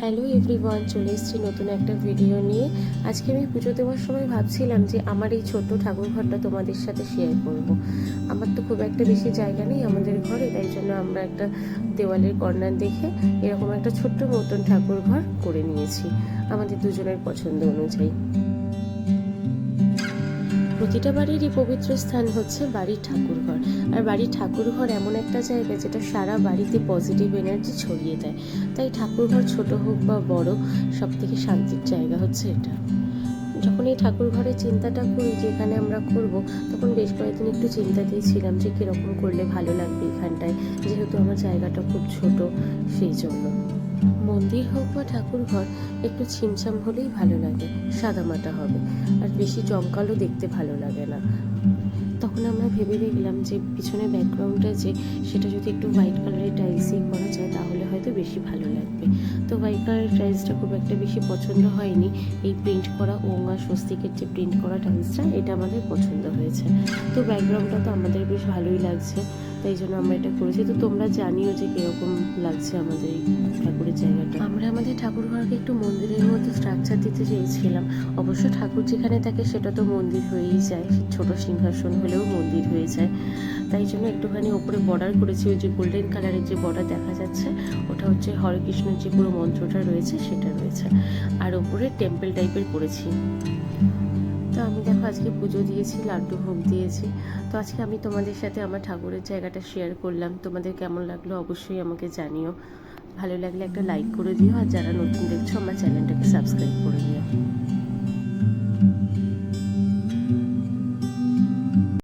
Hello everyone চলে এসেছি নতুন একটা ভিডিও নিয়ে। আজকে আমি পুজো দেওয়ার সময় ভাবছিলাম যে আমার এই ছোট্ট ঠাকুর ঘরটা তোমাদের সাথে শেয়ার করব। আমার তো খুব একটা বেশি জায়গা নেই আমাদের ঘরে, তাই জন্য আমরা একটা দেওয়ালের কর্নার দেখে এরকম একটা ছোট্ট মতন ঠাকুর ঘর করে নিয়েছি। আমাদের দুজনের পছন্দ অনুযায়ী। প্রতিটা বাড়িরই পবিত্র স্থান হচ্ছে বাড়ির ঠাকুর ঘর আর বাড়ির ঠাকুর ঘর এমন একটা জায়গা যেটা সারা বাড়িতে পজিটিভ এনার্জি ছড়িয়ে দেয়। তাই ঠাকুর ঘর ছোট হোক বা বড় সব থেকে শান্তির জায়গা হচ্ছে এটা। যখন এই ঠাকুর ঘরের চিন্তাটা করি যে এখানে আমরা করব, তখন বেশ কয়েকদিন একটু চিন্তাতেই ছিলাম যে কীরকম করলে ভালো লাগবে এখানটায়, যেহেতু আমার জায়গাটা খুব ছোট সেই জন্য। মন্দির হোক বা ঠাকুর ঘর একটু ছিমছাম হলেই ভালো লাগে, সাদামাটা হবে, আর বেশি জমকালো দেখতে ভালো লাগে না। তখন আমরা ভেবে দেখলাম যে পিছনে ব্যাকগ্রাউন্ডটা যে, সেটা যদি একটু হোয়াইট কালারের টাইলসই করা হয়তো বেশি ভালো লাগবে। তো হোয়াইট কালারের টাইলসটা খুব একটা বেশি পছন্দ হয়নি। এই প্রিন্ট করা ওং আর স্বস্তিকের যে প্রিন্ট করা টাইলসটা এটা আমাদের পছন্দ হয়েছে। তো ব্যাকগ্রাউন্ডটা তো আমাদের বেশ ভালোই লাগছে। তাই জন্য আমরা এটা করেছি। তো তোমরা জানিও যে কীরকম লাগছে আমাদের ঠাকুরের জায়গাটা আমরা আমাদের ঠাকুর ঘরকে একটু মন্দিরের মতো স্ট্রাকচার দিতে চেয়েছিলাম, অবশ্য ঠাকুর যেখানে থাকে সেটা তো মন্দির হয়েই যায় ছোট সিংহাসন হলেও মন্দির হয়ে যায়। তাই জন্য একটুখানি ওপরে বর্ডার করেছি, ওই যে গোল্ডেন কালারের যে বর্ডার দেখা যাচ্ছে, ওটা হচ্ছে হরে কৃষ্ণের যে পুরো মন্ত্রটা রয়েছে, সেটা রয়েছে। আর ওপরে টেম্পল টাইপের করেছি। তো আমি দেখো আজকে পুজো দিয়েছি, লাড্ডু ভোগ দিয়েছি। তো আজকে আমি তোমাদের সাথে আমার ঠাকুরের জায়গাটা শেয়ার করলাম। তোমাদের কেমন লাগল অবশ্যই আমাকে জানিও। ভালো লাগলে একটা লাইক করে দিও, আর যারা নতুন দেখছ আমার চ্যানেলটাকে সাবস্ক্রাইব করে দিও।